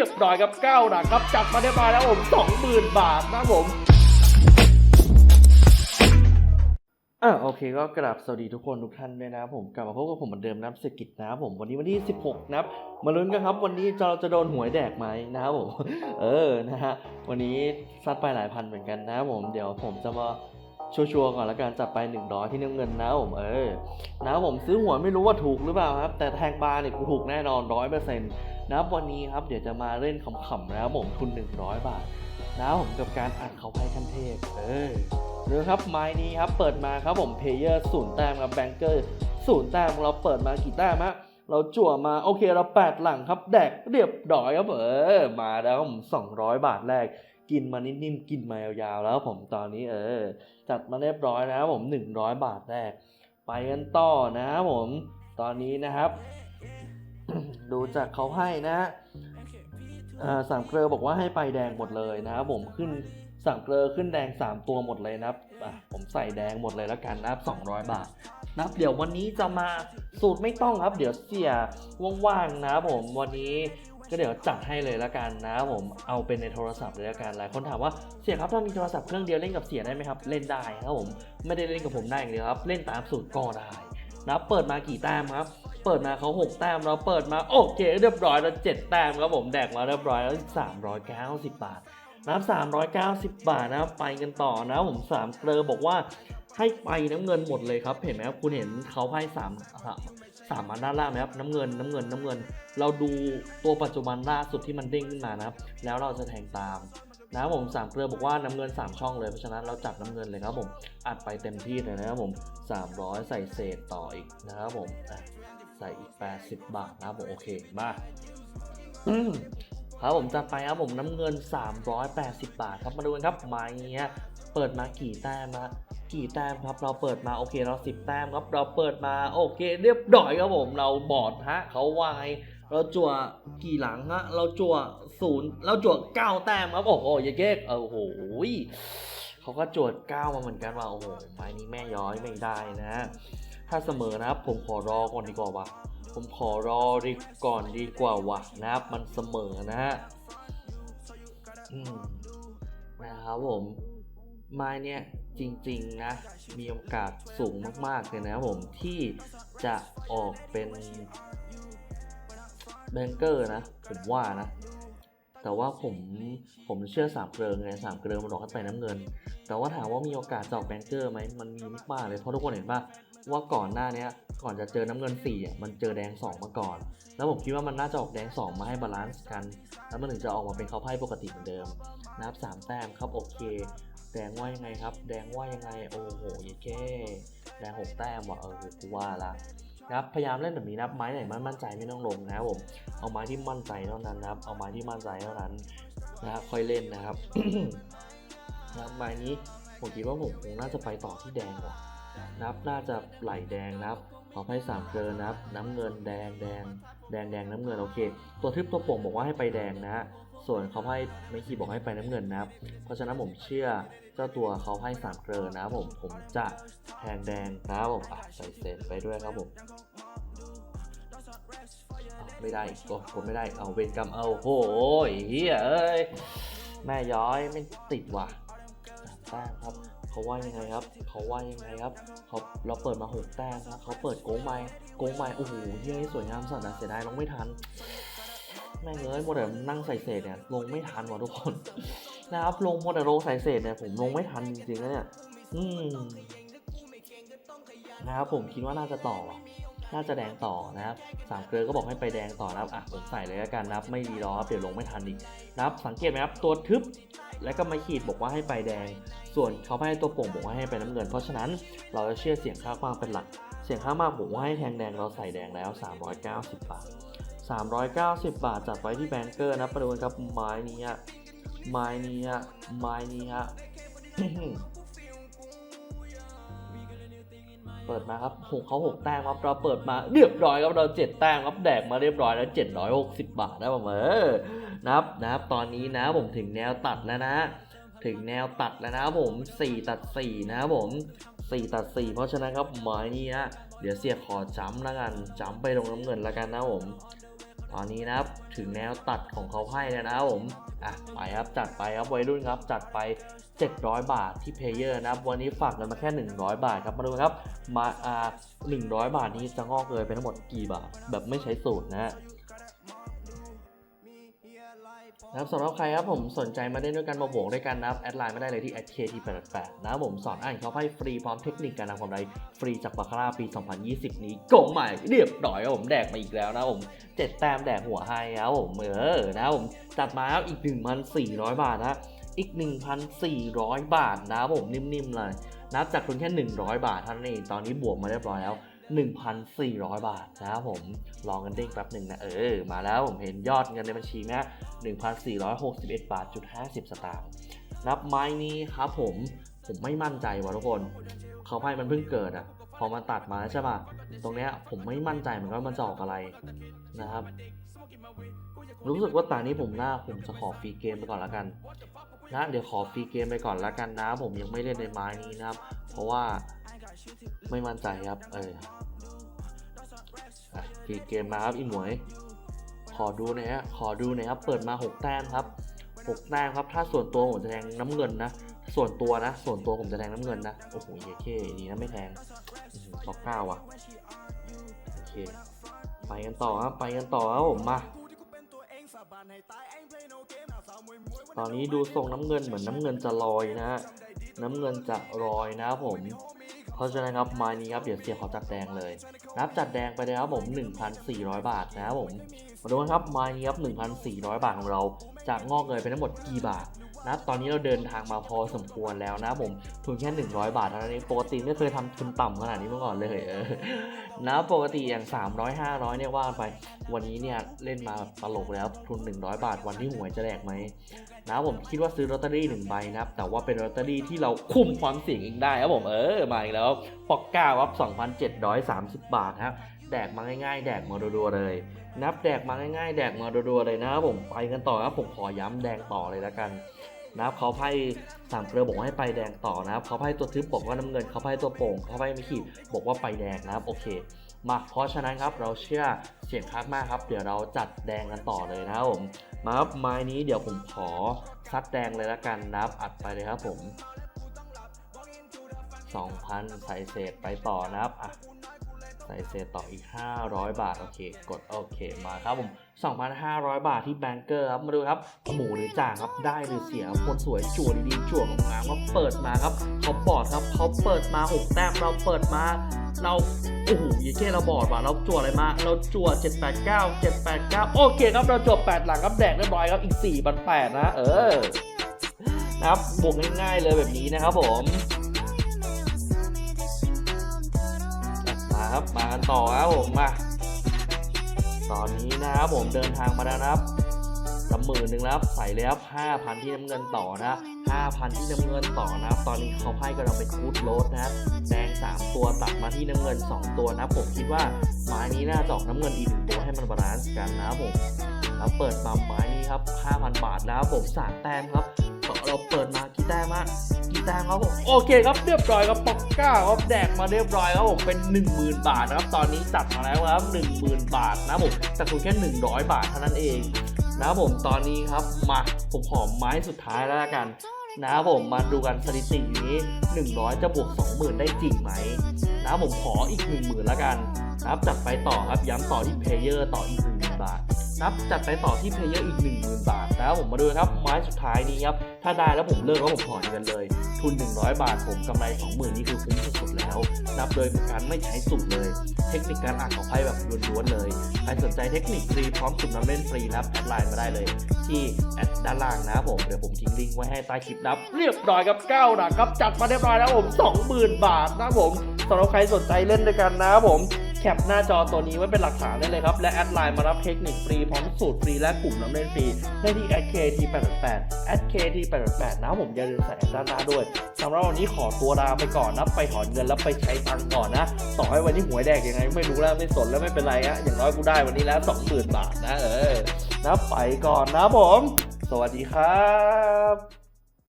รียบร้อยครับ9ดักครับจัดมาได้มาแล้วผม20,000 บาทนะผมอ่าโอเคก็กราบสวัสดีทุกคนทุกท่านด้วยนะผมกลับมาพบกับผมเหมือนเดิมนะเศรษฐกิจนะผมวันนี้วันที่ 16นะครับมาลุ้นกันครับ วันนี้เราจะโดนหวยแดกไหมนะครับผมเออนะฮะวันนี้ซัดไปหลายพันเหมือนกันนะผมเดี๋ยวผมจะมาชัวร์ๆก่อนละกันจัดไป100ที่น้ำเงินนะผมเออนะผมซื้อหวยไม่รู้ว่าถูกหรือเปล่าครับ แต่แทงบาร์เนี่ยกูถูกแน่นอนร้อยเปอร์เซ็นต์ นะครับวันนี้ครับเดี๋ยวจะมาเล่นขำๆนะครับผมทุน 100 บาทนะผมกับการอัดเขาให้ขั้นเทพเออดูครับไม้นี้ครับเปิดมาครับผมเพเยอร์ศูนย์แต้มครับแบงเกอร์ศูนย์แต้มเราเปิดมากี่แต้มฮะเราจั่วมาโอเคเราแปดหลังครับ แดกเรียบร้อยครับเออมาแล้วผมสองร้อยบาทแรก กินมานิ่มๆกินมายาวๆแล้วผมตอนนี้เออ จัดมาเรียบร้อยนะครับผมหนึ่งร้อยบาทแรก ไปกันต่อนะครับผมตอนนี้นะครับ ดูจากเขาให้นะฮะอ่าสามเกลอบอกว่าให้ไปแดงหมดเลยนะครับผมขึ้นสั่งเกลอขึ้นแดง 3 ตัวหมดเลยนะครับอะผมใส่แดงหมดเลยแล้วกันนะครับ200 บาทนะครับเดี๋ยววันนี้จะมาสูตรไม่ต้องครับ เดี๋ยวเสียว่างๆนะครับผมวันนี้ก็เดี๋ยวจัดให้เลยแล้วกันนะครับผมเอาเป็นในโทรศัพท์เลยแล้วกันหลายคนถามว่าเสียครับถ้ามีโทรศัพท์เครื่องเดียวเล่นกับเสียได้ไหมครับ เล่นได้ครับผมไม่ได้เล่นกับผมได้อย่างเดียวครับ เล่นตามสูตรก็ได้นะครับเปิดมากี่แต้มครับ เปิดมาเขา6แต้มเราเปิดมาโอเค เรียบร้อยแล้ว7แต้มครับผมแดกมาเรียบร้อยแล้ว 390 บาทนะครับ390 บาทนะครับไปกันต่อนะผมสามเกลอบอกว่าให้ไปน้ำเงินหมดเลยครับ เห็นไหมครับคุณเห็นเขาไพ่สามสามสามอันด้านล่างไหมครับน้ำเงินน้ำเงินน้ำเงิน เราดูตัวปัจจุบันล่าสุดที่มันเด้งขึ้นมานะครับ แล้วเราจะแทงตามนะผมสามเกลือบอกว่าน้ำเงิน 3 ช่องเลยเพราะฉะนั้นเราจัดน้ำเงินเลยครับผมอัดไปเต็มที่เลยนะครับผม 300 ใส่เศษต่ออีกนะครับผม ใส่อีก 80 บาทนะครับผมโอเคมาอืมครับผมจะไปครับผมน้ำเงิน 380 บาทครับมาดูกันครับไม้เนี้ยเปิดมากี่แต้มมากี่แต้มครับเราเปิดมาโอเคเรา 10 แต้มครับเราเปิดมาโอเค เรียบร้อยครับผมเราบอดฮะเขาวายเราจั่วกี่หลังฮะเราจั่วศูนย์เราจั่วเก้าแต้มครับโอ้โหอยาเก๊กเออโอ้โหเขาก็จวดเก้ามาเหมือนกันว่าโอ้โหไม้นี้แม่ย้อยไม่ได้นะ ถ้าเสมอนะครับผมขอรอก่อนดีกว่าวะผมขอรอดีก่อนดีกว่าวะนะครับ มันเสมอนะฮะนะครับผมไม้เนี่ยจริงๆนะ มีโอกาสสูงมากๆเลยนะผมที่จะออกเป็นแบงเกอร์นะ ผมว่านะ แต่ว่าผมผมเชื่อสามเกลือไงสามเกลือมันบอกให้ไปน้ำเงิน แต่ว่าถามว่ามีโอกาสจะออกแบงเกอร์ไหมมันมีมากๆเลยเพราะทุกคนเห็นป่ะ ว่าก่อนหน้านี้ก่อนจะเจอน้ำเงิน4อะมันเจอแดง 2 มาก่อน แล้วผมคิดว่ามันน่าจะออกแดง 2 มาให้บาลานซ์กัน แล้วมันถึงจะออกมาเป็นเขาไพ่ปกติเหมือนเดิมนะครับสามแต้มครับโอเค แดงว่ายังไงครับ แดงว่ายังไงโอ้โหยแค่แดง6แต้มว่ะเออกูว่าละนะครับพยายามเล่นแบบนี้นับไม้ไหนมันมั่นใจไม่ต้องลงนะครับผมเอาไม้ที่มั่นใจเท่านั้นนะครับ เอาไม้ที่มั่นใจเท่านั้นนะครับค่อยเล่นนะครับนะครับไม้นี้ผมคิดว่าผมคงน่าจะไปต่อที่แดงว่ะ นับน่าจะไหลแดงนับขอไพ่สามเกลือนับ น้ำเงินแดงแดงแดงแดงน้ำเงินโอเค ตัวทึบตัวโป่งบอกว่าให้ไปแดงนะ ส่วนเขาไพ่ไม่คีบอกให้ไปน้ำเงินนะครับ เพราะฉะนั้นผมเชื่อเจ้าตัวเขาไพ่สามเกลือนะผมผมจะแทงแดงนะครับผมใส่เศษไปด้วยครับผมไม่ได้กดกดไม่ได้เอาเวรกรรมเอาโหยเฮียเอ้ยแม่ย้อยไม่ติดว่ะสามแต้มครับ เขาว่ายังไงครับ เขาว่ายังไงครับเขาเราเปิดมาหกแต้มครับเขาเปิดโกงไม้โกงไม้โอ้โหเฮ้ยสวยงามสัตว์นะเสียดายลงไม่ทันแม่งเอ้ยโมเดลนั่งใส่เศษเนี่ยลงไม่ทันว่ะทุกคนนะครับลงโมเดลลงใส่เศษเนี่ยผมลงไม่ทันจริงๆนะเนี่ยอืมนะครับผมคิดว่าน่าจะต่อว่ะน่าจะแดงต่อนะครับสามเกลือก็บอกให้ไปแดงต่อนะครับอะผมใส่เลยแล้วกันนะครับไม่ดีรอครับเดี๋ยวลงไม่ทันอีกนะครับสังเกตไหมครับตัวทึบ แล้วก็มาขีดบอกว่าให้ไปแดง ส่วนเขาให้ตัวโป่งบอกให้ไปน้ำเงิน เพราะฉะนั้นเราจะเชื่อเสียงข้างมากเป็นหลัก เสียงข้างมากบอกให้แทงแดงเราใส่แดงแล้ว 390 บาท 390 บาทจัดไว้ที่แบงเกอร์นะประเดูกันครับไม้นี้ไม้นี้ไม้นี้ฮะเปิดมาครับหกเขาหกแต้มครับเราเปิดมาเรียบร้อยครับเราเจ็ดแต้มครับแดกมาเรียบร้อยแล้ว760บบาทนะผมเออนะครับนะครับตอนนี้นะผมถึงแนวตัดแล้วนะ ถึงแนวตัดแล้วนะครับผม 4 ตัด 4 นะครับผม 4 ตัด 4 เพราะฉะนั้นครับไม้นี้ฮะเดี๋ยวเสียขอจ้ำแล้วกันจ้ำไปลงน้ำเงินแล้วกันนะผม ตอนนี้นะครับถึงแนวตัดของเขาให้แล้วนะครับผมอะไปครับจัดไปครับวัยรุ่นครับจัดไป 700 บาทที่เพเยอร์นะครับ วันนี้ฝากเงินมาแค่ 100 บาทครับมาดูครับมาอ่า100 บาทนี้จะงอกเลยเป็นทั้งหมดกี่บาท แบบไม่ใช้สูตรนะฮะ นะครับสำหรับใครครับผมสนใจมาเล่นด้วยกันมาบวกด้วยกันนะครับแอดไลน์มาได้เลยที่ @kt88 นะครับผมสอนอ่านเขาให้ฟรีพร้อมเทคนิคการทำกำไรฟรีจากบาคาร่าปี 2020 นี้กงใหม่เรียบร้อยครับผมแดกมาอีกแล้วนะผมเจ็ดแต้มแดกหัวให้ครับผมเออนะผมจัดมาครับอีก 1,400 บาทนะอีก 1,400 บาทนะครับผมนิ่มๆเลยนับจากทุนแค่ 100 บาทเท่านั้นเองตอนนี้บวกมาเรียบร้อยแล้ว 1,400 บาทนะครับผมลองกันเด้งแป๊บหนึ่งนะเออ มาแล้วผมเห็นยอดเงินในบัญชีนะ1,461 บาทจุด50 สตางค์นับไม้นี้ครับผมผมไม่มั่นใจว่ะทุกคนเขาไพ่มันเพิ่งเกิดอะพอมาตัดมาใช่ป่ะ ตรงเนี้ยผมไม่มั่นใจเหมือนกันว่ามันจะออกอะไรนะครับ รู้สึกว่าตานี้ผมน่าผมจะขอฟรีเกมไปก่อนแล้วกันนะเดี๋ยวขอฟรีเกมไปก่อนแล้วกันนะ ผมยังไม่เล่นในไม้นี้นะครับ เพราะว่า ไม่มั่นใจครับ เออปีเกมมาครับอีหมวย ขอดูน่อยฮะ ขอดูน่อยครับ เปิดมา 6 แต้มครับ 6 แต้มครับ ถ้าส่วนตัวผมจะแทงน้ำเงินนะ ส่วนตัวนะ ส่วนตัวผมจะแทงน้ำเงินนะ โอ้โหเยเคดีนะไม่แทงล็อกเก้าว่ะ โอเค ไปกันต่อครับ ไปกันต่อครับผมมาตอนนี้ดูทรงน้ำเงินเหมือนน้ำเงินจะลอยนะฮะ น้ำเงินจะลอยนะครับผม ราะฉะนั้นครับไม้นี้ครับเดี๋ยวเสียขอจัดแดงเลยนับจัดแดงไปเลยครับผม1,400 บาทนะครับผมมาดูกันครับไม้นี้ครับ1,400 บาทของเราจะงอกเงยเป็นทั้งหมดกี่บาท นะตอนนี้เราเดินทางมาพอสมควรแล้วนะผมทุนแค่ 100 บาทเท่านั้นเองปกติไม่เคยทำทุนต่ำขนาดนี้มาก่อนเลยเออนะปกติอย่าง 300 500 เนี่ยว่าไป วันนี้เนี่ยเล่นมาแบบตลกแล้วทุน 100 บาทวันที่หวยจะแดกไหมนะผมคิดว่าซื้อลอตเตอรี่หนึ่งใบนะครับแต่ว่าเป็นลอตเตอรี่ที่เราคุมความเสี่ยงเองได้ครับผมเออมาอีกแล้วปอกก้าครับ2,730 บาทครับแดกมาง่ายๆ แดกมารัวๆเลย นับแดกมาง่ายๆ แดกมารัวๆเลยนะครับผมไปกันต่อครับผมขอย้ำแดงต่อเลยแล้วกัน นะครับเขาไพ่สามเกลือบอกว่าให้ไปแดงต่อนะครับเขาไพ่ตัวทึบบอกว่าน้ำเงินเขาไพ่ตัวโป่งเขาไพ่ไม่ขีดบอกว่าไปแดงนะครับโอเคมาเพราะฉะนั้นครับเราเชื่อเสียงคักมากครับเดี๋ยวเราจัดแดงกันต่อเลยนะครับผมมาครับไม้นี้เดี๋ยวผมขอซัดแดงเลยละกันนะครับอัดไปเลยครับผม2,000ใส่เศษไปต่อนะครับอะ ใส่เศษต่ออีก 500 บาท โอเค กดโอเคมาครับผม 2,500 บาทที่แบงเกอร์ครับ มาดูครับ หมูหรือจ่างครับ ได้หรือเสียคนสวยจั่วดีๆจั่วงามๆครับเปิดมาครับเขาบอดครับเขาเปิดมา6แต้มเราเปิดมาเราโอ้โหยี่เก้เราบอดว่ะเราจั่วอะไรมา เราจั่ว789 789 โอเคครับ เราจั่ว8หลังครับแดกเรียบร้อยครับ อีก4บัน8นะ เออ นะครับบวกง่ายๆเลยแบบนี้นะครับผม ครับ มากันต่อครับผมมา ตอนนี้นะครับผมเดินทางมาแล้วนะครับสามหมื่นหนึ่งแล้วครับใส่เลยครับห้าพันที่น้ำเงินต่อนะห้าพันที่น้ำเงินต่อนะครับ ตอนนี้เขาให้กำลังเป็นคูดโรสนะครับแดงสามตัวตัดมาที่น้ำเงินสองตัวนะผมคิดว่าไม้นี้น่าจะออกน้ำเงินอีกหนึ่งตัวให้มันบาลานซ์กันนะผมแล้วเปิดมาไม้นี้ครับ5,000บาทนะครับผมสามแต้มครับ เราเปิดมากี่แต้มอะกี่แต้มครับผมโอเคครับเรียบร้อยครับปอกก้าครับแดกมาเรียบร้อยครับผมเป็น 10,000 บาทนะครับตอนนี้จัดมาแล้วครับ 10,000 บาทนะผมจากทุนแค่ 100 บาทเท่านั้นเองนะครับผมตอนนี้ครับมาผมขอมไม้สุดท้ายแล้วละกันนะครับผมมาดูกันสถิตินี้ 100 จะบวก 20,000 ได้จริงไหมนะครับผมขออีก 10,000แล้วกันนะครับจัดไปต่อครับย้ำต่อที่เพลเยอร์ต่ออีก1 นับจัดไปต่อที่เพลเยอร์อีก 10,000 บาทนะครับผมมาดูครับไม้สุดท้ายนี้ครับ ถ้าได้แล้วผมเลิกแล้วผมถอนเงินเลย ทุน 100 บาทผมกำไร 20,000 นี่คือคุ้มสุดๆแล้ว นับโดยการไม่ใช้สูตรเลย เทคนิคการอ่านของไพ่แบบล้วนๆเลยใครสนใจเทคนิคฟรีพร้อมสุ่มน้ำเล่นฟรีนะครับแอดไลน์มาได้เลย ที่แอดด้านล่างนะครับผมเดี๋ยวผมทิ้งลิงก์ไว้ให้ใต้คลิปนับเรียบร้อยครับ9หนักครับจัดมาเรียบร้อยแล้วผม 20,000 บาทนะผมสำหรับใครสนใจเล่นด้วยกันนะครับผม แคปหน้าจอตัวนี้ไว้เป็นหลักฐานได้เลยครับ และแอดไลน์มารับเทคนิคฟรีพร้อมสูตรฟรีและกลุ่มน้ำเล่นฟรีได้ที่ @kt888 @kt888 นะครับผมอย่าลืมใส่ด้านหน้าด้วยสำหรับวันนี้ขอตัวลาไปก่อนนะไปถอนเงินแล้วไปใช้ตังก่อนนะต่อให้วันนี้หวยแดกยังไงไม่รู้แล้วไม่สนแล้วไม่เป็นไรอะอย่างน้อยกูได้วันนี้แล้ว20,000บาทนะเออนะไปก่อนนะผม สวัสดีครับ